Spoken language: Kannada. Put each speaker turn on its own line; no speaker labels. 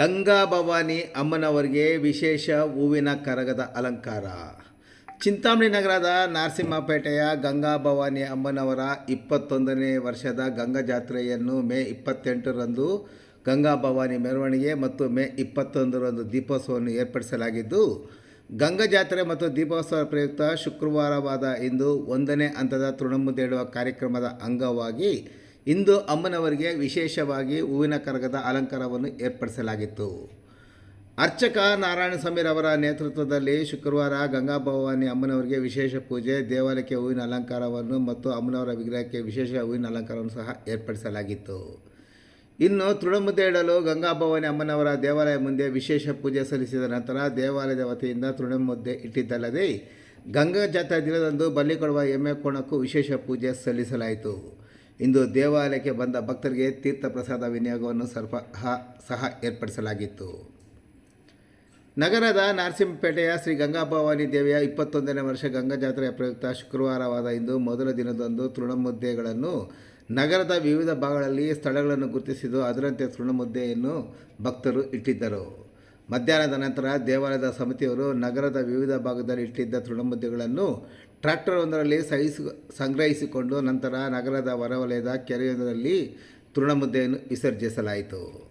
ಗಂಗಾ ಭವಾನಿ ಅಮ್ಮನವರಿಗೆ ವಿಶೇಷ ಹೂವಿನ ಕರಗದ ಅಲಂಕಾರ. ಚಿಂತಾಮಣಿ ನಗರದ ನರಸಿಂಹಪೇಟೆಯ ಗಂಗಾ ಭವಾನಿ ಅಮ್ಮನವರ ಇಪ್ಪತ್ತೊಂದನೇ ವರ್ಷದ ಗಂಗಾ ಜಾತ್ರೆಯನ್ನು ಮೇ ಇಪ್ಪತ್ತೆಂಟರಂದು ಗಂಗಾ ಭವಾನಿ ಮೆರವಣಿಗೆ ಮತ್ತು ಮೇ ಇಪ್ಪತ್ತೊಂದರಂದು ದೀಪೋತ್ಸವವನ್ನು ಏರ್ಪಡಿಸಲಾಗಿದ್ದು, ಗಂಗಾ ಜಾತ್ರೆ ಮತ್ತು ದೀಪೋತ್ಸವ ಪ್ರಯುಕ್ತ ಶುಕ್ರವಾರವಾದ ಇಂದು ಒಂದನೇ ಹಂತದ ತೃಣಮುದೇಳುವ ಕಾರ್ಯಕ್ರಮದ ಅಂಗವಾಗಿ ಇಂದು ಅಮ್ಮನವರಿಗೆ ವಿಶೇಷವಾಗಿ ಹೂವಿನ ಕರಗದ ಅಲಂಕಾರವನ್ನು ಏರ್ಪಡಿಸಲಾಗಿತ್ತು. ಅರ್ಚಕ ನಾರಾಯಣ ಸ್ವಾಮಿರವರ ನೇತೃತ್ವದಲ್ಲಿ ಶುಕ್ರವಾರ ಗಂಗಾ ಭವಾನಿ ಅಮ್ಮನವರಿಗೆ ವಿಶೇಷ ಪೂಜೆ, ದೇವಾಲಯಕ್ಕೆ ಹೂವಿನ ಅಲಂಕಾರವನ್ನು ಮತ್ತು ಅಮ್ಮನವರ ವಿಗ್ರಹಕ್ಕೆ ವಿಶೇಷ ಹೂವಿನ ಅಲಂಕಾರವನ್ನು ಸಹ ಏರ್ಪಡಿಸಲಾಗಿತ್ತು. ಇನ್ನು ತೃಣಮುದ್ದೆ ಇಡಲು ಗಂಗಾ ಭವಾನಿ ಅಮ್ಮನವರ ದೇವಾಲಯ ಮುಂದೆ ವಿಶೇಷ ಪೂಜೆ ಸಲ್ಲಿಸಿದ ನಂತರ ದೇವಾಲಯದ ವತಿಯಿಂದ ತೃಣಮುದ್ದೆ ಇಟ್ಟಿದ್ದಲ್ಲದೆ ಗಂಗಾ ಜಾತ್ರಾ ದಿನದಂದು ಬಲಿ ಕೊಡುವ ಎಮ್ಮೆ ಕೋಣಕ್ಕೂ ವಿಶೇಷ ಪೂಜೆ ಸಲ್ಲಿಸಲಾಯಿತು. ಇಂದು ದೇವಾಲಯಕ್ಕೆ ಬಂದ ಭಕ್ತರಿಗೆ ತೀರ್ಥ ಪ್ರಸಾದ ವಿನಿಯೋಗವನ್ನು ಸ್ವಲ್ಪ ಸಹ ಏರ್ಪಡಿಸಲಾಗಿತ್ತು. ನಗರದ ನರಸಿಂಹಪೇಟೆಯ ಶ್ರೀ ಗಂಗಾಭವಾನಿ ದೇವಿಯ ಇಪ್ಪತ್ತೊಂದನೇ ವರ್ಷ ಗಂಗಾ ಜಾತ್ರೆಯ ಪ್ರಯುಕ್ತ ಶುಕ್ರವಾರವಾದ ಇಂದು ಮೊದಲ ದಿನದಂದು ತೃಣಮುದ್ದೆಗಳನ್ನು ನಗರದ ವಿವಿಧ ಭಾಗಗಳಲ್ಲಿ ಸ್ಥಳಗಳನ್ನು ಗುರುತಿಸಿದ್ದು ಅದರಂತೆ ತೃಣಮುದ್ದೆಯನ್ನು ಭಕ್ತರು ಇಟ್ಟಿದ್ದರು. ಮಧ್ಯಾಹ್ನದ ನಂತರ ದೇವಾಲಯದ ಸಮಿತಿಯವರು ನಗರದ ವಿವಿಧ ಭಾಗದಲ್ಲಿ ಇಟ್ಟಿದ್ದ ತೃಣಮುದ್ದೆಗಳನ್ನು ಟ್ರ್ಯಾಕ್ಟರ್ ಒಂದರಲ್ಲಿ ಸಹಿಸಿ ಸಂಗ್ರಹಿಸಿಕೊಂಡು ನಂತರ ನಗರದ ಹೊರವಲಯದ ಕೆರೆಯೊಂದರಲ್ಲಿ ತೃಣಮುದ್ದೆಯನ್ನು ವಿಸರ್ಜಿಸಲಾಯಿತು.